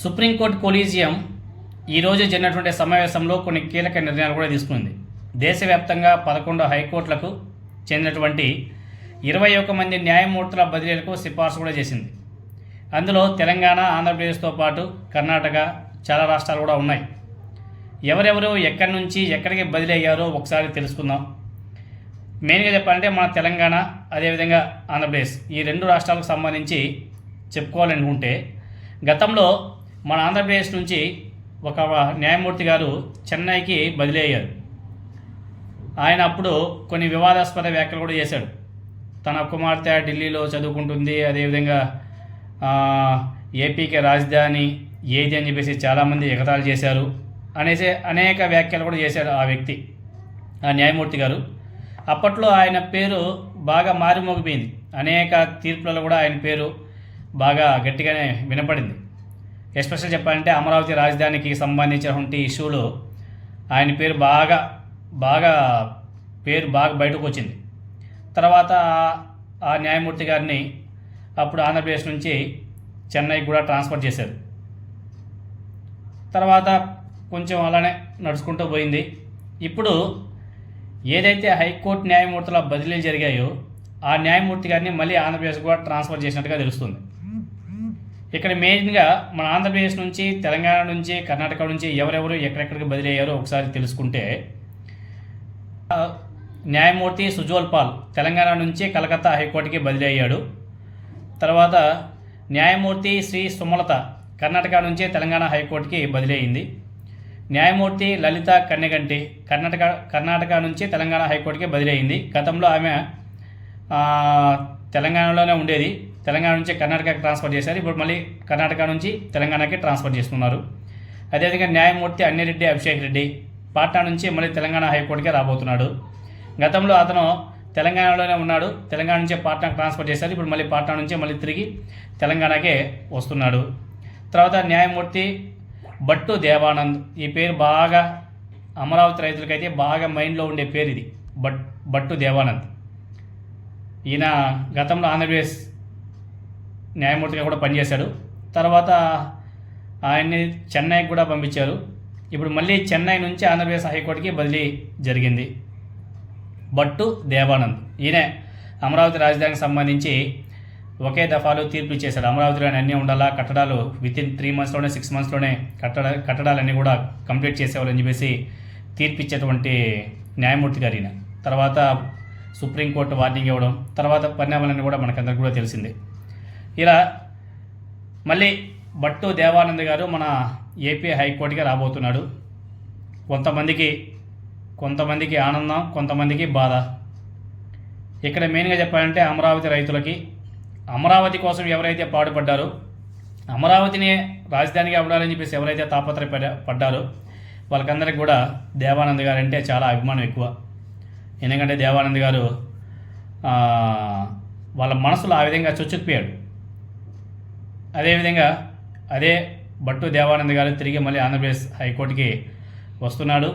Supreme court collegium ఈరోజు జరిగినటువంటి సమావేశంలో కొన్ని కీలక నిర్ణయాలు కూడా తీసుకుంది. దేశవ్యాప్తంగా పదకొండు హైకోర్టులకు చెందినటువంటి ఇరవై ఒక్క మంది న్యాయమూర్తుల బదిలీలకు సిఫార్సు కూడా చేసింది. అందులో తెలంగాణ ఆంధ్రప్రదేశ్తో పాటు కర్ణాటక చాలా రాష్ట్రాలు కూడా ఉన్నాయి. ఎవరెవరు ఎక్కడి నుంచి ఎక్కడికి బదిలీ అయ్యారో ఒకసారి తెలుసుకుందాం. మెయిన్గా చెప్పాలంటే మన తెలంగాణ అదేవిధంగా ఆంధ్రప్రదేశ్. ఈ రెండు రాష్ట్రాలకు సంబంధించి చెప్పుకోవాలనుకుంటే గతంలో మన ఆంధ్రప్రదేశ్ నుంచి ఒక న్యాయమూర్తి గారు చెన్నైకి బదిలీ అయ్యారు. ఆయన అప్పుడు కొన్ని వివాదాస్పద వ్యాఖ్యలు కూడా చేశాడు. తన కుమార్తె ఢిల్లీలో చదువుకుంటుంది అదేవిధంగా ఏపీకి రాజధాని ఏది అని చెప్పేసి చాలామంది ఎగతాలు చేశారు అనేసి అనేక వ్యాఖ్యలు కూడా చేశాడు ఆ వ్యక్తి ఆ న్యాయమూర్తి గారు. అప్పట్లో ఆయన పేరు బాగా మారుమోగిపోయింది. అనేక తీర్పులలో కూడా ఆయన పేరు బాగా గట్టిగానే వినపడింది. ఎస్పెషల్ చెప్పాలంటే అమరావతి రాజధానికి సంబంధించినటువంటి ఇష్యూలో ఆయన పేరు బాగా బాగా పేరు బాగా బయటకు వచ్చింది. తర్వాత ఆ- ఆ న్యాయమూర్తి గారిని అప్పుడు ఆంధ్రప్రదేశ్ నుంచి చెన్నైకి కూడా ట్రాన్స్ఫర్ చేశారు. తర్వాత కొంచెం అలానే నడుచుకుంటూ పోయింది. ఇప్పుడు ఏదైతే హైకోర్టు న్యాయమూర్తుల బదిలీలు జరిగాయో ఆ న్యాయమూర్తి గారిని మళ్ళీ ఆంధ్రప్రదేశ్ కూడా ట్రాన్స్ఫర్ చేసినట్టుగా తెలుస్తుంది. ఇక్కడ మెయిన్గా మన ఆంధ్రప్రదేశ్ నుంచి తెలంగాణ నుంచి కర్ణాటక నుంచి ఎవరెవరు ఎక్కడెక్కడికి బదిలీ అయ్యారో ఒకసారి తెలుసుకుంటే న్యాయమూర్తి సుజోల్ పాల్ తెలంగాణ నుంచి కలకత్తా హైకోర్టుకి బదిలీ అయ్యాడు తర్వాత న్యాయమూర్తి శ్రీ సుమలత కర్ణాటక నుంచి తెలంగాణ హైకోర్టుకి బదిలీ అయింది న్యాయమూర్తి లలిత కన్నెగంటి కర్ణాటక కర్ణాటక నుంచి తెలంగాణ హైకోర్టుకి బదిలీ అయింది గతంలో ఆమె తెలంగాణలోనే ఉండేది. తెలంగాణ నుంచి కర్ణాటకకి ట్రాన్స్ఫర్ చేశారు. ఇప్పుడు మళ్ళీ కర్ణాటక నుంచి తెలంగాణకి ట్రాన్స్ఫర్ చేస్తున్నారు. అదేవిధంగా న్యాయమూర్తి అన్నిరెడ్డి అభిషేక్ రెడ్డి పాట్నా నుంచి మళ్ళీ తెలంగాణ హైకోర్టుకే రాబోతున్నాడు. గతంలో అతను తెలంగాణలోనే ఉన్నాడు. తెలంగాణ నుంచి పాట్నాకు ట్రాన్స్ఫర్ చేశారు. ఇప్పుడు మళ్ళీ పాట్నా నుంచి మళ్ళీ తిరిగి తెలంగాణకే వస్తున్నాడు. తర్వాత న్యాయమూర్తి భట్టు దేవానంద్. ఈ పేరు బాగా అమరావతి రైతులకైతే బాగా మైండ్లో ఉండే పేరు ఇది. భట్ భట్టు దేవానంద్. ఈయన గతంలో ఆంధ్రప్రదేశ్ న్యాయమూర్తిగా కూడా పనిచేశాడు. తర్వాత ఆయన్ని చెన్నైకి కూడా పంపించారు. ఇప్పుడు మళ్ళీ చెన్నై నుంచి ఆంధ్రప్రదేశ్ హైకోర్టుకి బదిలీ జరిగింది. భట్టు దేవానంద్. ఈయనే అమరావతి రాజధానికి సంబంధించి ఒకే దఫాలో తీర్పు ఇచ్చేశాడు. అమరావతిలోనే అన్నీ ఉండాలా కట్టడాలు విత్ ఇన్ త్రీ మంత్స్లోనే సిక్స్ మంత్స్లోనే కట్టడ కట్టడాలన్నీ కూడా కంప్లీట్ చేసేవాళ్ళని చెప్పేసి తీర్పు ఇచ్చేటువంటి న్యాయమూర్తి గారు ఈయన. తర్వాత సుప్రీంకోర్టు వార్నింగ్ ఇవ్వడం తర్వాత పరిణామాలన్నీ కూడా మనకందరికి కూడా తెలిసిందే. ఇలా మళ్ళీ భట్టు దేవానంద్ గారు మన ఏపీ హైకోర్టుకి రాబోతున్నాడు. కొంతమందికి కొంతమందికి ఆనందం కొంతమందికి బాధ. ఇక్కడ మెయిన్గా చెప్పాలంటే అమరావతి రైతులకి అమరావతి కోసం ఎవరైతే పాటుపడ్డారో అమరావతిని రాజధానిగా అవ్వాలని చెప్పేసి ఎవరైతే తాపత్రయ పడ్డారో వాళ్ళకందరికి కూడా దేవానంద్ గారు అంటే చాలా అభిమానం ఎక్కువ. ఎందుకంటే దేవానంద్ గారు వాళ్ళ మనసులో ఆ విధంగా చొచ్చుకుపోయాడు. అదేవిధంగా అదే భట్టు దేవానంద్ గారు తిరిగి మళ్ళీ ఆంధ్రప్రదేశ్ హైకోర్టుకి వస్తున్నాడు.